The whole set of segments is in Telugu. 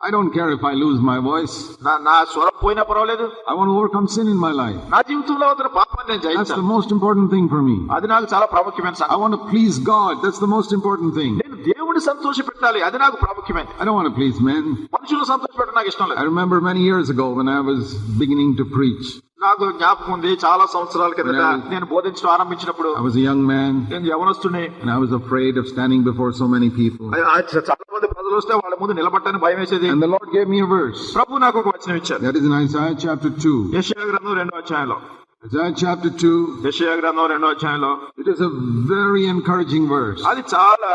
I don't care if I lose my voice. నా నా స్వరం పోయినా పర్వాలేదు I want to overcome sin in my life. నా జీవితంలో అవుతున్న పాపాన్ని నేను That's the జయించాను most important thing for me. అది నాకు చాలా ప్రాముఖ్యమైన I సంగతి want to please God. That's the most important thing. నేను దేవుడిని సంతోష పెట్టాలి అది నాకు ప్రాముఖ్యమైనది I don't want to please men. మనుషులు సంతోష పెట్టడం నాకు ఇష్టం I లేదు remember many years ago when I was beginning to preach. నాకు జ్ఞాపకం ఉంది చాలా సంవత్సరాల క్రితం నేను బోధించడం ఆరంభించినప్పుడు యంగ్ మ్యాన్ నేను యవనస్తునే afraid of standing so many people చాలా ప్రజలు వస్తే వాళ్ళ ముందు నిలబడటానికి భయం వేసేది. అండ్ ది లార్డ్ గేవ్ ప్రభు నాకు ఒక వచనం ఇచ్చాడు. That is in Isaiah chapter Isaiah chapter 2. యెషయా గ్రంథం రెండో అధ్యాయంలో It is a very encouraging verse. అది చాలా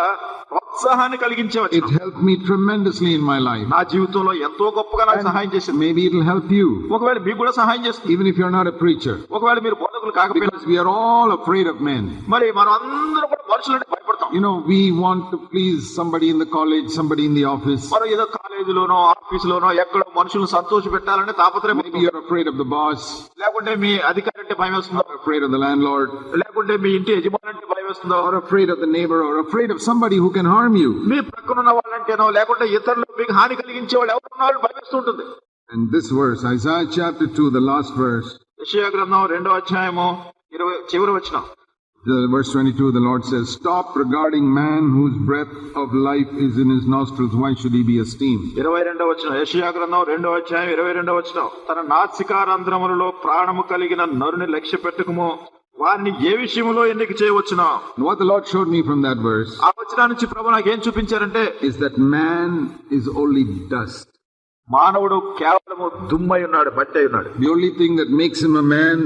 ప్రోత్సాహాన్ని కలిగించే It వచనం helped me tremendously in my life. నా జీవితంలో ఎంతో గొప్పగా నాకు సహాయం చేసింది Maybe it'll help you, ఒకవేళ మీకు కూడా సహాయం చేస్తుంది even if you're not a preacher. ఒకవేళ మీరు బోధకులు కాకపోయినా Because we are all afraid of men. మరి మనం అందరం కూడా మనుషులు భయపడతాం. You know we want to please somebody in the college somebody in the office మరో ఏదో కాలేజ్ లోనో ఆఫీస్ లోనో ఎక్కడ మనుషులు సంతోష పెట్టాలని తాపత్రయం maybe you are afraid of the boss లేకుంటే మీ అధికారి అంటే భయం వస్తుందో. Afraid of the landlord లేకుంటే మీ ఇంటి యజమాని అంటే భయం వస్తుందో. Or afraid of the neighbour or afraid of somebody who can harm you మీ పక్కన ఉన్న వాళ్ళంటేనో లేకుంటే ఇతరులు మీకు హాని కలిగించే వాళ్ళు ఎవరు ఉన్నారో భయం వస్తుంటుంది And this verse, Isaiah chapter 2, the last verse. The verse 22, the Lord says, Stop regarding man whose breath of life is in his nostrils. Why should he be esteemed? ఇరవై రెండో వచ్చిన యెషయా గ్రంథం రెండో అధ్యాయం ఇరవై రెండో వచ్చిన తన నాసికారంధ్రములలో ప్రాణము కలిగిన నరుని లక్ష్య పెట్టుకుము వారిని ఏ విషయంలో ఎన్నిక చేయవచ్చునా And what the Lord showed me from that verse ఆ వచ్చిన నుంచి ప్రభు నాకు ఏం చూపించారంటే is that man is only dust. మానవుడు కేవలము దుమ్మై ఉన్నాడు బట్టై ఉన్నాడు. The only thing that makes him a man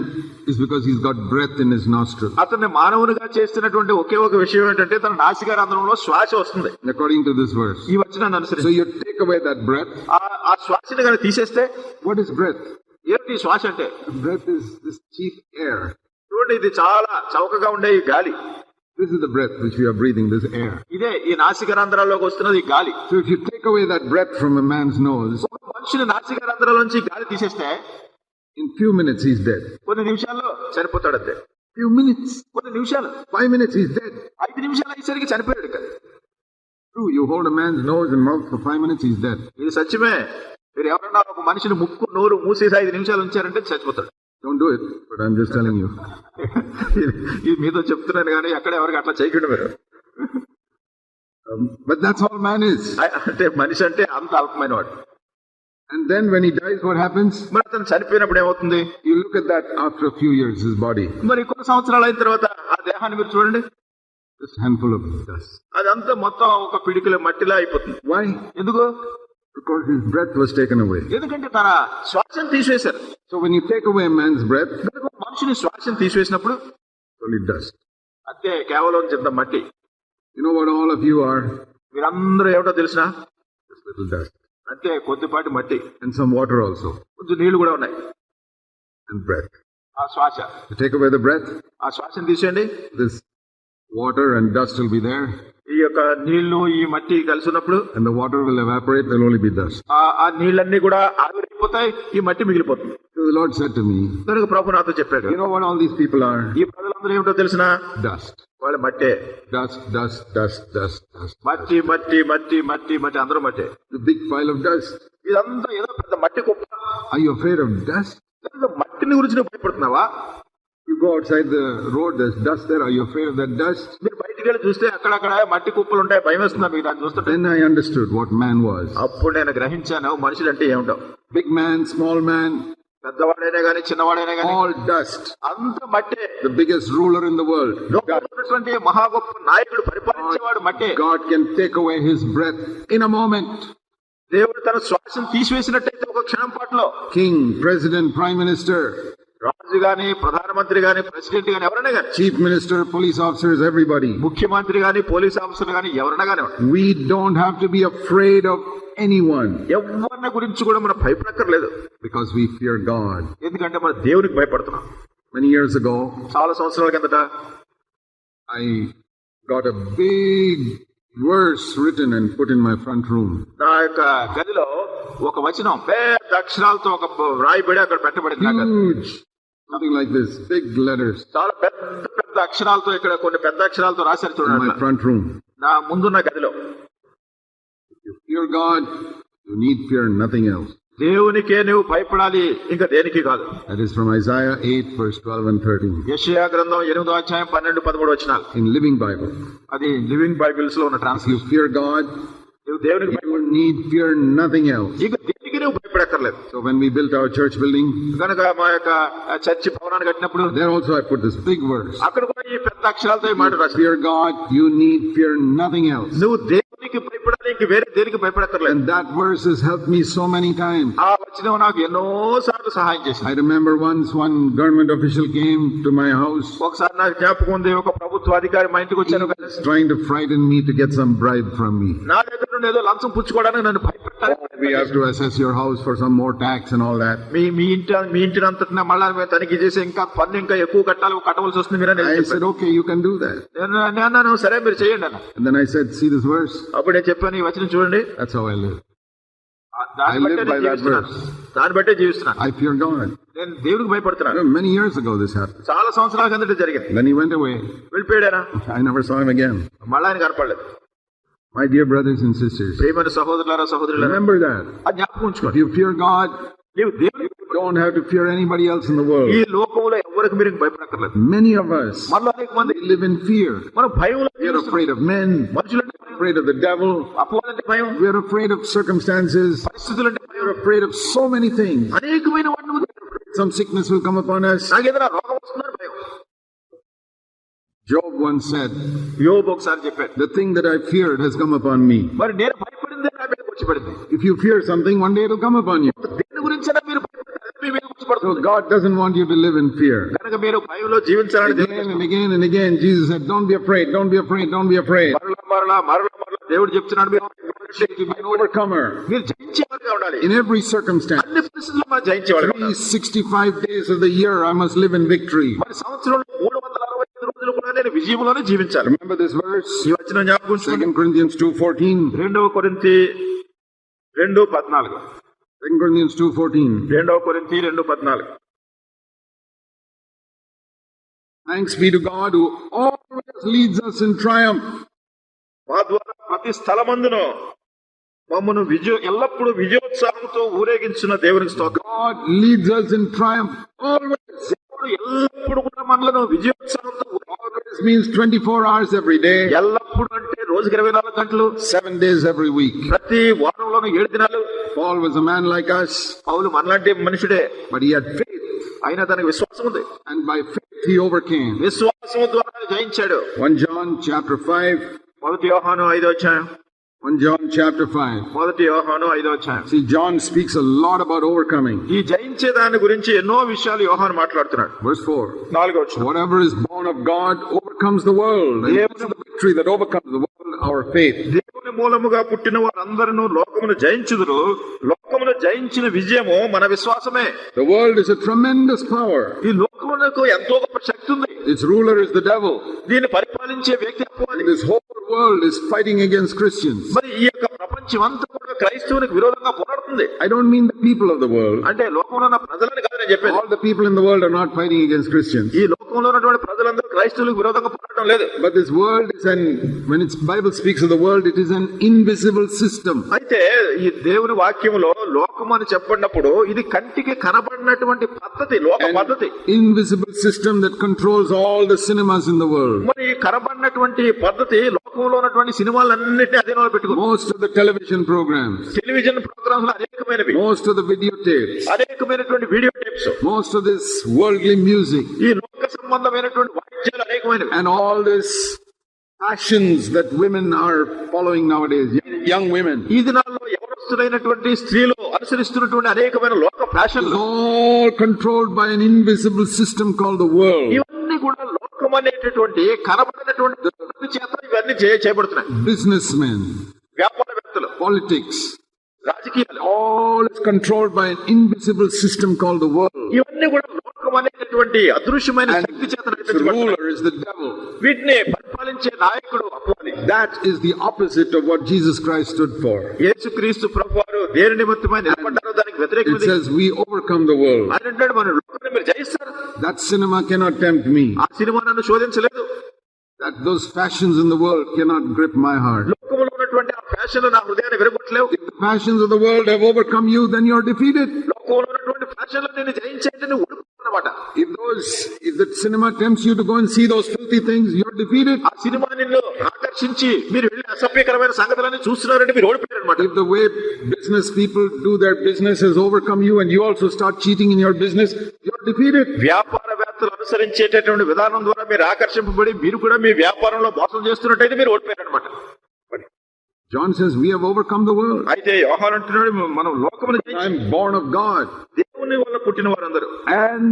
is because he's got breath in his nostril అతన్ని మానవునిగా చేస్తున్నటువంటి ఒకే ఒక విషయం ఏంటంటే తన నాసికారంధ్రంలో శ్వాస వస్తుంది. అకార్డింగ్ టు దిస్ వర్డ్స్ ఈ వచ్చిన అనుసరించి. So you take away that breath ఆ శ్వాసని గాని తీసేస్తే వాట్ ఇస్ బ్రెత్ ఏంటి శ్వాస అంటే? బ్రెత్ ఇస్ చీఫ్ ఎయిర్ చూడండి ఇది చాలా చౌకగా ఉండే ఈ గాలి. This is the breath which we are breathing, this air. ఇదే ఈ నాసికారంధ్రాల్లోకి వస్తున్నది ఈ గాలి So if you take away that breath from a man's nose, ఒక మనిషిని నాసికారంధ్రాల్లోంచి గాలి తీసేస్తే in few minutes he's dead. కొన్ని నిమిషాల్లో చనిపోతాడు అంతే Few minutes. కొన్ని నిమిషాలు Five minutes he's dead. ఐదు నిమిషాలు అయ్యేసరికి చనిపోయాడు ఇక. True, you hold a man's nose and mouth for five minutes, he's dead. ఇది సత్యమే మీరు ఎవరన్నా ఒక మనిషిని ముక్కు నోరు మూసేసి ఐదు నిమిషాలు ఉంచారంటే చచ్చిపోతాడు Don't do it, but I'm just telling you. ఇది మీతో చెప్తున్నాను కానీ ఎక్కడ ఎవరికి అట్లా చేయకుండా మీరు Um, but that's all man is. అంటే మనిషి అంటే అంత అల్పమైన వాడు And then when he dies, what happens? మరి అతను చనిపోయినప్పుడు ఏమవుతుంది You look at that after a few years, his body, మరి కొన్ని సంవత్సరాలు అయిన తర్వాత ఆ దేహాన్ని మీరు చూడండి handful of dust. అదంతా మొత్తం ఒక పిడికిల మట్టిలా అయిపోతుంది Why? ఎందుకు Because his breath was taken away. ఎందుకంటే తన శ్వాసను తీసివేశారు So when you take away man's breath, మనిషిని శ్వాసను తీసివేసినప్పుడు it's only dust. అంతే కేవలం చింత మట్టి You know what all of you are? మీరందరూ ఏమిటో తెలిసిన Just little dust. అంతే కొద్దిపాటి మట్టి And some water also. కొంచెం నీళ్ళు కూడా ఉన్నాయి And breath. ఆ శ్వాస You take away the breath, ఆ శ్వాసను తీసేయండి this water and dust will be there, ఈ యొక్క నీళ్లు ఈ మట్టి కలిసి ఉన్నప్పుడు and the water will evaporate, there will only be dust. ఆ ఆ నీళ్ళన్నీ కూడా ఆవిరైపోతాయి ఈ మట్టి మిగిలిపోతుంది So the Lord said to me, కనుక ప్రభు నాతో చెప్పాడు You know what all these people are? ఈ ప్రజలందరూ ఏమిటో తెలిసిన Dust. వాళ్ళ మట్టే Dust, dust, dust, dust, dust. మట్టి మట్టి మట్టి మట్టి మట్టి అందరూ మట్టే The big pile of dust. ఇదంతా ఏదో పెద్ద మట్టి కుప్ప Are you afraid of dust? ఏదో మట్టిని గురించి నువ్వు భయపడుతున్నావా You go outside the road, there's dust there. Are you afraid of that dust? మీరు బయటికి వెళ్ళి చూస్తే అక్కడక్కడ మట్టి కుప్పలు ఉంటాయి భయం వేస్తుందా మీకు దాన్ని చూస్తుంటే Then I understood what man was. అప్పుడు నేను గ్రహించాను మనుషులు అంటే ఏమిటో Big man, small man, పెద్దవాడైనా గాని చిన్నవాడైనా గాని all dust. అంత మట్టే The biggest ruler in the world. లోకంలో ఉన్నటువంటి మహా గొప్ప నాయకుడు పరిపాలించేవాడు మట్టే God can take away his breath in a moment. దేవుడు తన శ్వాసను తీసివేసినట్టయితే క్షణం పాటలో king, president, prime minister, రాజు గాని ప్రధానమంత్రి గాని ప్రెసిడెంట్ గాని ఎవరైనా గాని chief minister, police officers, everybody. ముఖ్యమంత్రి గాని పోలీస్ ఆఫీసర్ గాని ఎవరైనా గాని We don't have to be afraid of anyone ఎవరిని గురించి కూడా మనం భయపడక్కర్లేదు because we fear God. ఎందుకంటే మన దేవునికి భయపడుతున్నాం Many years ago, చాలా సంవత్సరాల కిందట I got a big verse written and put in my front room. నా యొక్క గదిలో ఒక వచనం పెద్ద అక్షరాలతో ఒక రాయిబడి అక్కడ పెట్టబడింది. Something like this, big letters చాలా పెద్ద పెద్ద అక్షరాలతో ఇక్కడ కొన్ని పెద్ద అక్షరాలతో రాశారు in చూడండి my అట్లా. front room. నా ముందున్న గదిలో Fear God, you need fear nothing else. దేవునికే నువ్వు భయపడాలి ఇంకా దేనికి కాదు That is from Isaiah 8, verse 12 and 13 యెషయా గ్రంథం ఎనిమిదో అధ్యాయం పన్నెండు పదమూడు వచ్చినాలు in Living Bible. అది లివింగ్ బైబిల్స్ లో ఉన్న If translation you fear God, నువ్వు దేవునికి భయ- you need fear nothing else. ఇక దేనికి నువ్వు భయపడక్కర్లేదు So when we built our church building, కనుక మా యొక్క చర్చి భవనాన్ని కట్టినప్పుడు there also I put this big verse. అక్కడ కూడా ఈ పెద్ద అక్షరాలతో ఈ మాట రాశారు Fear God, you need fear nothing else. నువ్వు దేవునికి భయపడాలి ఇంక వేరే దేనికి భయపడక్కర్లేదు And that verse has helped me so many times. ఆ వచనం నాకు ఎన్నో సార్లు సహాయం చేసింది I remember once one government official came to my house ఒకసారి నాకు జ్ఞాపకం ఉంది ఒక ప్రభుత్వ అధికారి మా ఇంటికి వచ్చాను trying to frighten me to get some bribe from me. నా దగ్గర నుండి ఏదో లంచం పుచ్చుకోవడానికి నన్ను. మీ మీ ఇంటి మీ ఇంటిని అంతటిని మళ్ళా మేము తనిఖీ చేసి ఇంకా పన్ను ఇంకా ఎక్కువ కట్టాలి కట్టవలసి వస్తుంది మీరు. నేను నేను అన్నాను సరే మీరు చేయండి అన్న? అప్పుడు నేను చెప్పాను ఈ వచనం చూడండి live. ఆ, దాన్ని I బట్టే జీవిస్తున్నాను. నేను దేవుడికి భయపడుతున్నాను this happened. చాలా సంవత్సరాల కిందట జరిగింది. వెళ్ళిపోయాడా. మళ్ళా ఆయన కనపడలేదు My dear brothers and sisters, ప్రియమైన సహోదరులారా సహోదరులారా remember that. ఆ జ్ఞాపకం If ఉంచుకోండి you fear God, నీవు దేవుని you don't have to fear anybody else in the ఈ world. లోకంలో ఎవరికి మీరు భయపడక్కర్లేదు Many of us మనలో అనేక మంది we live in fear. మనం భయంలో We are జీవిస్తున్నాం. afraid of men, మనుషులంటే భయం afraid of the devil, అపోవాలంటే భయం we are afraid of circumstances, పరిస్థితులంటే we భయం are afraid of so many things. అనేకమైన వాటిని గురించి Some sickness will come upon us. నాకేదైనా రోగం వస్తుందని భయం Job once said, The thing that I feared has come upon me. If you fear something, one day it will come upon you. So God doesn't want you to live in fear. again and again and again Jesus said don't be afraid don't be afraid don't be afraid. in every circumstance. 365 days of the year I must live in victory. నేను విజయంలోనే జీవించాలి Remember this verse? ఈ వచ్చిన జ్ఞాపకం ఉంచుకోండి. 2 Corinthians 2.14. రెండవ కొరింతి రెండు పద్నాలుగు 2 Corinthians 2.14. రెండవ రెండు పద్నాలుగు Thanks be to God who always leads us in triumph. మా ద్వారా ప్రతి స్థలమందును మమ్మను విజయ ఎల్లప్పుడూ విజయోత్సాహంతో ఊరేగించిన దేవునికి స్తోత్రం God leads us in triumph always. దేవుడు ఎల్లప్పుడు కూడా మనలను విజయోత్సాహంతో Always means 24 hours every day, ఎల్లప్పుడు అంటే రోజుకి ఇరవై నాలుగు గంటలు seven days every week. ప్రతి వారంలోనూ ఏడు దినాలు Paul was a man like us, పౌలు మనలాంటి మనుషుడే but he had faith, అయినా తనకి విశ్వాసం ఉంది and by faith he overcame. విశ్వాసం ద్వారా జయించాడు 1 John chapter 5, మొదటి యోహాను ఐదో అధ్యాయం 1 John chapter 5. మొదటి యోహాను ఐదో అధ్యాయం See, John speaks a lot about overcoming. ఈ జయించే దాని గురించి ఎన్నో విషయాలు యోహాను మాట్లాడుతున్నాడు Verse 4. నాలుగో వచ్చిన Whatever is born of God overcomes the world. And this is the victory that overcomes the world, our faith. దేవుని మూలముగా పుట్టిన వారందరూ లోకమును జయించుదురు లోకమును జయించిన విజయము మన విశ్వాసమే The world is a tremendous power. ఈ లోకమునకు ఎంతో గొప్ప శక్తి ఉంది Its ruler is the devil. దీన్ని పరిపాలించే వ్యక్తి అపవాది This whole world is fighting against Christians. మరి ఈ యొక్క ప్రపంచం అంతా కూడా క్రైస్తవునికి విరోధంగా పోరాడుతుంది I don't mean the people of the world. అంటే లోకంలో ఉన్న ప్రజలని కాదు నేను చెప్పేది All the people in the world are not fighting against Christians. ఈ లోకంలో ఉన్నటువంటి ప్రజలందరూ క్రైస్తవులకు విరోధంగా పోరాడడం లేదు But this world is an, when its Bible speaks of the world, it is an invisible system. అయితే ఈ దేవుని వాక్యములో లోకం అని చెప్పినప్పుడు ఇది కంటికి కనబడినటువంటి పద్ధతి లోక పద్ధతి invisible system that controls all the cinemas in the world. మరి ఈ కనబడినటువంటి పద్ధతి లోకంలో ఉన్నటువంటి సినిమాలన్నింటినీ అధీనంలో పెట్టుకుంది Most of the television programs, television programs అనేకమైనవి most of the videotapes, అనేకమైనటువంటి video tapes most of this worldly music, ఈ లోక సంబంధమైనటువంటి వాయిద్యాలు అనేకమైనవి and all this passions that women are following nowadays, young women. ఈ దినాల్లో ఎవరు లోకస్తులైనటువంటి స్త్రీలు అనుసరిస్తున్నటువంటి అనేకమైన లోక is ఫ్యాషన్లు all controlled by an invisible system called the world. ఇవన్నీ కూడా లోకం అనేటటువంటి కనబడినటువంటి దుర్మృతి చేత ఇవన్నీ చేయబడుతున్నాయి బిజినెస్ మెన్ వ్యాపారవేత్తలు. పాలిటిక్స్ రాజకీయాలు. All is controlled by invisible system call the world ఇవన్నీ కూడా లోకం అనేటటువంటి అదృశ్యమైన శక్తి చేత వీటిని పరిపాలించే నాయకుడు అపోలి that is the opposite of what Jesus Christ stood for యేసు ప్రభు వారు దేని నిమిత్తమై నిలబడ్డారో దానికి It వ్యతిరేకమైంది says, We overcome the world. ఆయన అంటాడు మన లోకాన్ని మీరు జయిస్తారు That cinema cannot tempt me. ఆ సినిమా నన్ను శోధించలేదు That those fashions in the world cannot grip my heart. లోకంలో ఉన్నటువంటి ఆ ఫ్యాషన్లు నా హృదయాన్ని విరగొట్టలేవు If the passions of the world have overcome you, then you're defeated. లోకంలో ఉన్నటువంటి ఫ్యాషన్లు నేను జయించేది నువ్వు ఉడుకున్నమాట If those, if the cinema tempts you to go and see those filthy things, you're defeated. ఆ సినిమా నిన్ను ఆకర్షించి మీరు వెళ్ళి అసభ్యకరమైన సంగతులన్నీ చూస్తున్నారంటే మీరు ఓడిపోయారు అనమాట If the way business people do their business has overcome you and you also start cheating in your business, you're defeated. వ్యాపారవేత్తలు అనుసరించేటటువంటి విధానం ద్వారా మీరు ఆకర్షింపబడి మీరు కూడా మీ వ్యాపారంలో మోసం చేస్తున్నట్టయితే మీరు ఓడిపోయారు అనమాట John says, We have overcome the world. అయితే యోహాన్ అంటున్నాడు మనం లోకమును జయించి I'm born of God. దేవుని వల్ల పుట్టిన వారందరూ And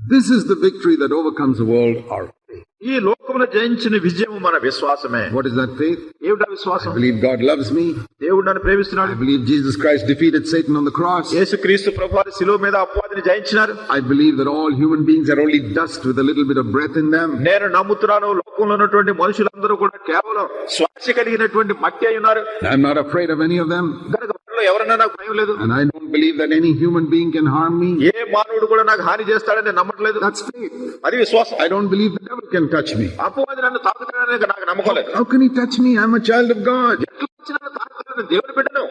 this is the victory that overcomes the world, our faith. ఈ లోకమును జయించిన విజయం మన విశ్వాసమే What is that faith? ఏమిటా I విశ్వాసం believe God loves me. దేవుడు నన్ను I ప్రేమిస్తున్నాడు believe Jesus Christ defeated Satan on the cross. యేసుక్రీస్తు ప్రభు శిలువ మీద అపవాదిని జయించినారు I believe that all human beings are only dust with a little bit of breath in them. నేను నమ్ముతున్నాను లోకంలో ఉన్నటువంటి మనుషులందరూ కూడా కేవలం శ్వాస కలిగినటువంటి మట్టి అయి ఉన్నారు I'm not afraid of any of them. కనుక వారిలో ఎవరైనా నాకు భయం లేదు And I don't believe that any human being can harm me. ఏ మానవుడు కూడా నాకు హాని చేస్తాడని నేను నమ్మట్లేదు That's faith. అది విశ్వాసం I don't believe the devil can touch me. అపవాది నన్ను తాకుతాడని నాకు నమ్మకం లేదు How can he touch me? I'm a child of God. ఎట్లా వచ్చి నన్ను తాకుతాడు? నేను దేవుని బిడ్డను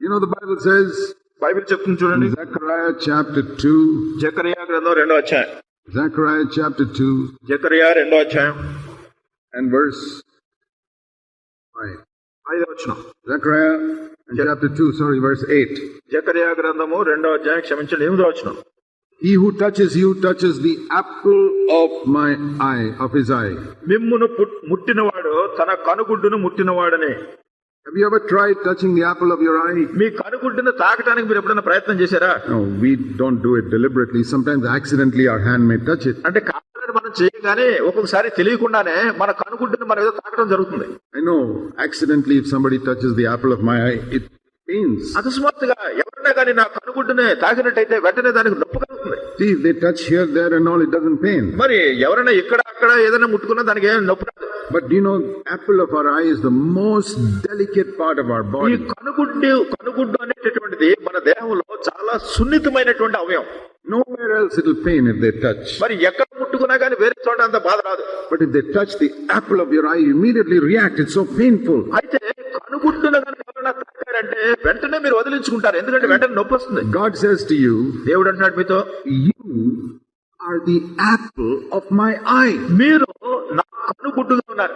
You know, the Bible says Bible చెప్తుంది చూడండి in Zechariah chapter 2, జకరియా గ్రంథం రెండో అధ్యాయం Zechariah chapter 2 జకరియా రెండో అధ్యాయం and verse 5. ఐదో వచ్చిన Zechariah and chapter 2, sorry, verse 8. Zechariah గ్రంథము రెండో అధ్యాయం క్షమించండి ఎనిమిదో వచ్చిన He who touches you touches the apple of my eye, of his eye. మిమ్మును పుట్- ముట్టినవాడు తన కనుగుడ్డును ముట్టినవాడని Have you ever tried touching the apple of your eye? మీ కనుగుడ్డును తాకటానికి మీరు ఎప్పుడైనా ప్రయత్నం చేశారా No, we don't do it deliberately. Sometimes accidentally our hand may touch it. అంటే కావాలని మనం చేయగానే ఒక్కొక్కసారి తెలియకుండానే మన కనుగుడ్డును మనం ఏదో తాకడం జరుగుతుంది accidentally if somebody touches the apple of my eye, it pains. అకస్మాత్తుగా ఎవరైనా కానీ నా కనుగుడ్డునే తాకినట్టయితే వెంటనే దానికి నొప్పి కలుగుతుంది See, if they touch here, there, and all, it doesn't pain. మరి ఎవరైనా ఇక్కడ అక్కడ ఏదైనా ముట్టుకున్నా దానికి ఏం నొప్పి know, apple of our eye is the most delicate part of our ఈ body. కనుగుడ్డు కనుగుడ్డు అనేటటువంటిది మన దేహంలో చాలా సున్నితమైనటువంటి అవయం Nowhere else it'll pain if they touch. మరి ఎక్కడ ముట్టుకున్నా కానీ వేరే చోట అంత బాధ రాదు But if they touch the apple of your eye, you immediately react. It's so painful. అయితే కనుగుడ్డును కనుక ఎవరైనా తాకారంటే వెంటనే మీరు వదిలించుకుంటారు ఎందుకంటే వెంటనే నొప్పి వస్తుంది God says to you, దేవుడు అంటున్నాడు మీతో You are the apple of my eye. మీరు నా కనుగుడ్డుగా ఉన్నారు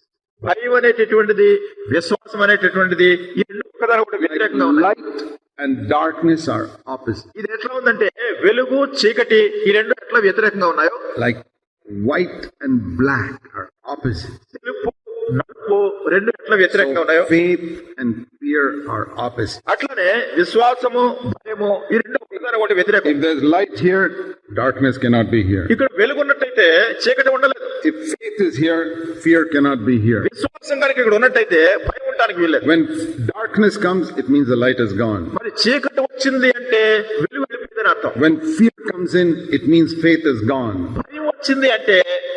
భయం అనేటటువంటిది విశ్వాసం అనేటటువంటిది ఈ రెండు ఒకదాని ఒకటి వ్యతిరేకంగా ఉన్నాయి and darkness are opposites. ఇది ఎట్లా ఉందంటే వెలుగు చీకటి ఈ రెండు ఎట్లా వ్యతిరేకంగా ఉన్నాయో Like white and black are opposites. తెలుపు నలుపు రెండు ఎట్లా వ్యతిరేకంగా ఉన్నాయో Faith and fear are opposites. అట్లానే విశ్వాసము భయము ఈ రెండు ఒకదాని ఒకటి వ్యతిరేకం light here, darkness cannot be here. ఇక్కడ వెలుగున్నట్టయితే చీకటి ఉండలేదు If faith is here, fear cannot be here. విశ్వాసం కనుక ఇక్కడ ఉన్నట్టయితే భయం ఉండడానికి వీల్లేదు When darkness comes, it means the light is gone. మరి చీకటి వచ్చింది అంటే వెలుగు వెళ్ళిపోయిందని అర్థం When fear comes in, it means faith is gone. భయం వచ్చింది అంటే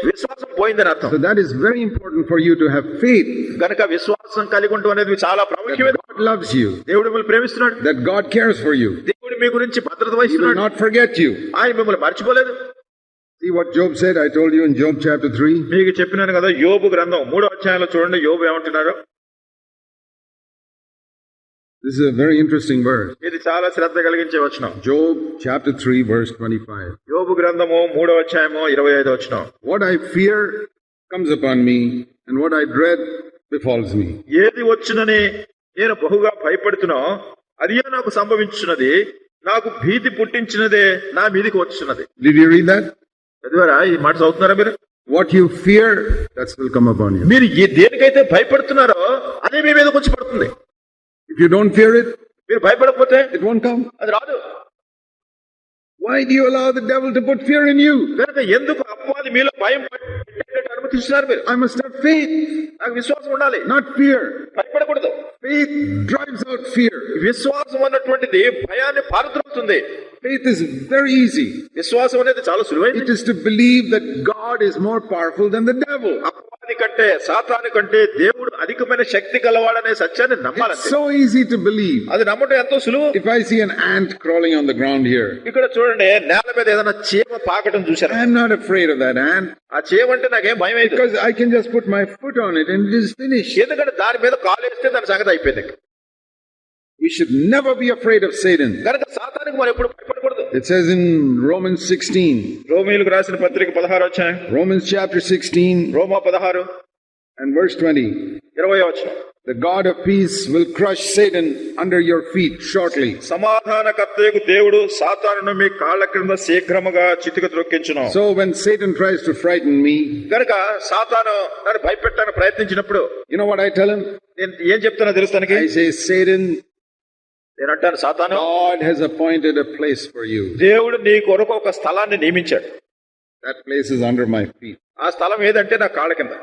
విశ్వాసం పోయిందని అర్థం So that is very important for you to have faith గనక విశ్వాసం కలిగి ఉండడం అనేది చాలా that ప్రాముఖ్యమైన God loves you, దేవుడు మిమ్మల్ని ప్రేమిస్తున్నాడు that God cares for you. దేవుడు మీ గురించి భద్రత He will వహిస్తున్నాడు not forget you. ఆయన మిమ్మల్ని మర్చిపోలేదు See what Job said? I told you in Job chapter 3. మీకు చెప్పినాను కదా యోబు గ్రంథం మూడో అధ్యాయంలో చూడండి యోబు ఏమంటున్నారో This is a very interesting verse. ఇది చాలా శ్రద్ధ కలిగించే వచనం Job chapter 3 verse 25. యోబు గ్రంథము మూడో అధ్యాయము ఇరవై ఐదు వచనం What I fear comes upon me and what I dread befalls me. ఏది వచ్చునని నేను బహుగా భయపడుతున్నా అదే నాకు సంభవించున్నది నాకు భీతి పుట్టించినదే నా మీదికి వచ్చున్నది Did you read that? చదివారా ఈ మాట చదువుతున్నారా మీరు fear, that will come upon you. మీరు ఏ దేనికైతే భయపడుతున్నారో అదే మీ మీదకి వచ్చి పడుతుంది If you don't fear it, మీరు భయపడకపోతే it won't come. అది రాదు Why do you allow the devil to put fear in you? కనుక ఎందుకు అపవాది మీలో భయం అనుమతిస్తున్నారు మీరు I must have faith, నాకు విశ్వాసం ఉండాలి not fear. భయపడకూడదు Faith drives out fear. విశ్వాసం అన్నటువంటిది భయాన్ని పారద్రోలుతుంది Faith is very easy. విశ్వాసం అనేది చాలా సులువైంది It is to believe that God is more powerful than the devil. అపవాది కంటే సాతాను కంటే దేవుడు అధికమైన శక్తి గలవాడనే సత్యాన్ని It's నమ్మాలంటే so easy to believe. అది నమ్మటం ఎంతో సులువు If I see an ant crawling on the ground here, ఇక్కడ చూడండి నేల మీద ఏదైనా చీమ పాకటం చూసారా I'm not afraid of that ant ఆ చీమ అంటే నాకేం భయం అయితే because I can just put my foot on it and it is finished. ఎందుకంటే దాని మీద కాలు వేస్తే దాని సంగతి అయిపోయింది We should never be afraid of Satan. కనుక సాతానికి మనం ఎప్పుడు భయపడకూడదు It says in Romans 16, రోమిలకు రాసిన పత్రిక పదహారు వచ్చాయి Romans chapter 16 రోమా పదహారు and verse 20. ఇరవై వచ్చిన The God of peace will crush Satan under your feet shortly. సమాధానకర్తయకు దేవుడు సాతానును మీ కాళ్ళ క్రింద శీఘ్రముగా చితిక త్రొక్కించును So when Satan tries to frighten me, కనుక సాతాను నన్ను భయపెట్టాలని ప్రయత్నించినప్పుడు you know what I tell him? నేను ఏం చెప్తానో తెలుసు తనకి I say, Satan, నేను అంటాను సాతాను God has appointed a place for you. దేవుడు నీ కొరకు ఒక స్థలాన్ని నియమించాడు That place is under my feet. ఆ స్థలం ఏదంటే నా కాళ్ళ కింద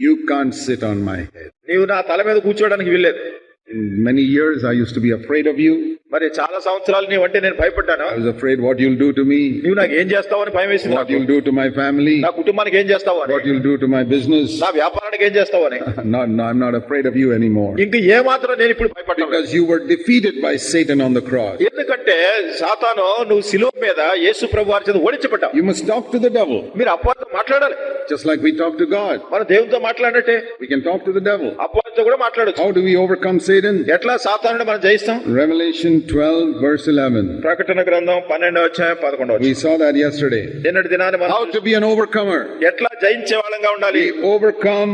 You can't sit on my head. నీవు నా తల మీద కూర్చోవడానికి వీల్లేదు In many years, I used to be afraid of you. మరి చాలా సంవత్సరాలు నీ అంటే నేను భయపడ్డాను? I was afraid what you will do to me నీవు నాకు ఏం చేస్తావు అని భయం వేసింది what you will do to my family నా కుటుంబానికి ఏం చేస్తావు అని what you will do to my business నా వ్యాపారానికి ఏం చేస్తావు అని నా నా I am not afraid of you any more ఇంకా ఏ మాత్రం నేను ఇప్పుడు భయపడను because you were defeated by Satan on the cross ఎందుకంటే సాతాను నువ్వు శిలువ మీద యేసు ప్రభువు వారి చేత ఓడించబడ్డావు. You must talk to the devil మీరు అపవాదం మాట్లాడాలి. Just like we talk to God మన దేవుడితో మాట్లాడటే we can talk to the devil అపవాదంతో కూడా మాట్లాడొచ్చు. How do we overcome Satan ఎట్లా సాతానుని మనం జయిస్తాం? Revelation 12, verse 11. ప్రకటన గ్రంథం పన్నెండవ అధ్యాయం పదకొండవ We saw that yesterday. నిన్నటి దినాన్ని మనం How to be an overcomer. ఎట్లా జయించే వాళ్ళంగా ఉండాలి We overcome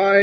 by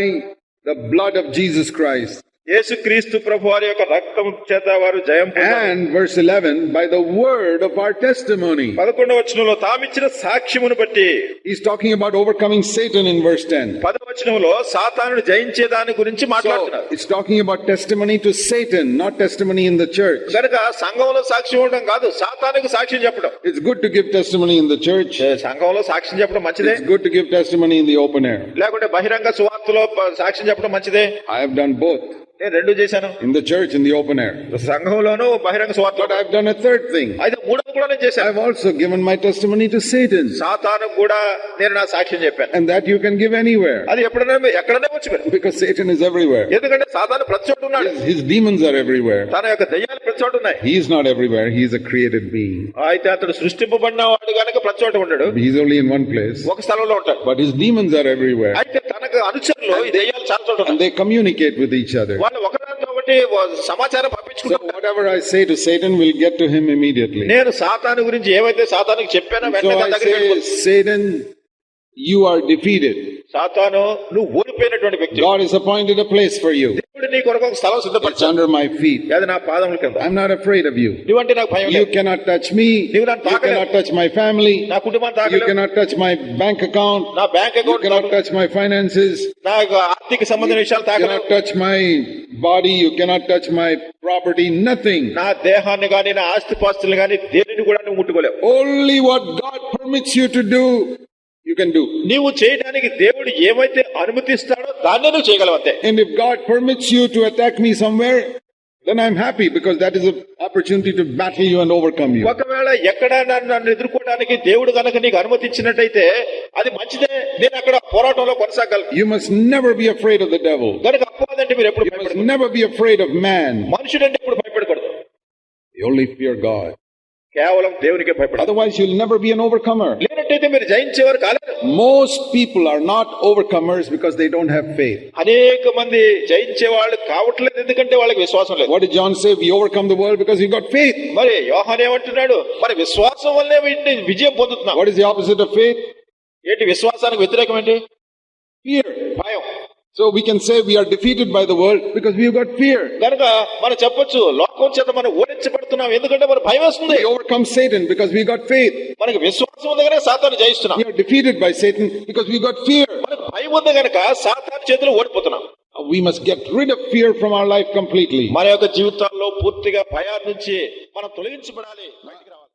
the blood of Jesus Christ. యేసు క్రీస్తు ప్రభు వారి యొక్క రక్తం చేత వారు జయం and verse eleven by the word of our test testimony పదకొండవ వచనంలో తామిచ్చిన సాక్ష్యమును బట్టి ఈ talking about over overcoming Satan in verse 10 పదవ వచనంలో సాతాను జయించే దాని గురించి మాట్లాడుతున్నారు. It's talking about money to Satan not test money in the church కనుక సంఘంలో సాక్షి ఉండడం కాదు సాతానికి సాక్షి చెప్పడం. It's good to give money in the church సంఘంలో సాక్షి చెప్పడం మంచిదే? Good to give money in the open air లేకుంటే బహిరంగ సువార్తలో సాక్ష్యం చెప్పడం మంచిదే? ఐ హావ్ డన్ బోత్ నేను రెండు చేశాను in the church, in the open air. సంఘంలోను బహిరంగ సువార్తలో But I've done a third thing. అయితే మూడోది కూడా నేను చేశాను I've also given my testimony to Satan. సాతాను కూడా నేను నా సాక్ష్యం చెప్పాను And that you can give anywhere అది ఎప్పుడైనా మీరు ఎక్కడనే వచ్చి మీరు. because Satan is everywhere. ఎందుకంటే సాతాను ప్రతి చోట ఉన్నాడు His, his demons are everywhere. తన యొక్క దయ్యాలు ప్రతి చోట ఉన్నాయి He is not everywhere. He is a created being. అయితే అతడు సృష్టింపబడిన వాడు కనుక ప్రతి చోట ఉండడు He's only in one place. ఒక స్థలంలో ఉంటాడు But his demons are everywhere. అయితే తనకు అనుచరులు ఈ దయ్యాలు చాలా చోట And ఉన్నాయి they communicate with each other. వాళ్ళు ఒకటి సమాచారం పంపించుకుంటారు. నేను సాతాను గురించి ఏవైతే సాతానికి చెప్పానో వెంటనే you are defeated. సాతాను నువ్వు ఓడిపోయినటువంటి వ్యక్తి God has appointed a place for you. నీ కొరకు ఒక స్థలం It's సిద్ధపరచాను under my feet. అది నా పాదముల కింద I'm not afraid of you. నువ్వంటే నాకు భయం You cannot touch me. You cannot touch my family. నా కుటుంబాన్ని You cannot touch my bank account. నా bank You cannot touch my finances. నా యొక్క ఆర్థిక సంబంధించిన విషయాలు You cannot touch my body. You cannot touch my property. Nothing. నా దేహాన్ని గాని నా ఆస్తి పాస్తులు గాని దేనిని కూడా నువ్వు ముట్టుకోలేవు Only what God permits you to do, you can do. నీవు చేయడానికి దేవుడు ఏమైతే అనుమతిస్తాడో దాన్నే నువ్వు చేయగలవు అంతే And if God permits you to attack me somewhere, then I'm happy because that is an opportunity to battle you and overcome you. ఒకవేళ ఎక్కడ నన్ను నన్ను ఎదుర్కోవడానికి దేవుడు కనుక నీకు అనుమతించినట్టయితే అది మంచిదే నేను అక్కడ పోరాటంలో కొనసాగలను You must never be afraid of the devil. కనుక అప్పదంటే మీరు ఎప్పుడు You must భయపడకూడదు never be afraid of man. మనుషుడు అంటే ఎప్పుడు భయపడకూడదు You only fear God. కేవలం దేవునికి భయపడాలి otherwise you'll never be an overcomer లేనట్టయితే మీరు జయించేవారు కాలేదు most people are not overcomers because they don't have faith అనేక మంది జయించే వాళ్ళు కావట్లేదు ఎందుకంటే వాళ్ళకి విశ్వాసం లేదు. What is John say we overcome the world because he got faith మరి యోహాన్ ఏమంటున్నాడు? మరి విశ్వాసం వల్లే విజయం పొందుతున్నాం. What is the opposite of faith ఏంటి విశ్వాసానికి వ్యతిరేకం ఏంటి? Fear so we can say we defeated by the world because we got fear గనక మనం చెప్పొచ్చు లోకం చేత మనం ఓడించబడుతున్నాం. ఎందుకంటే మన భయం వస్తుంది. Overcome Satan because we got fear మనకి విశ్వాసం ఉంది కనుక Satan జయిస్తున్నాం. We are defeated by Satan because we got fear మనకి భయం ఉంది కనుక సాతాన్ చేతిలో ఓడిపోతున్నాం. We must get rid of fear from our life completely.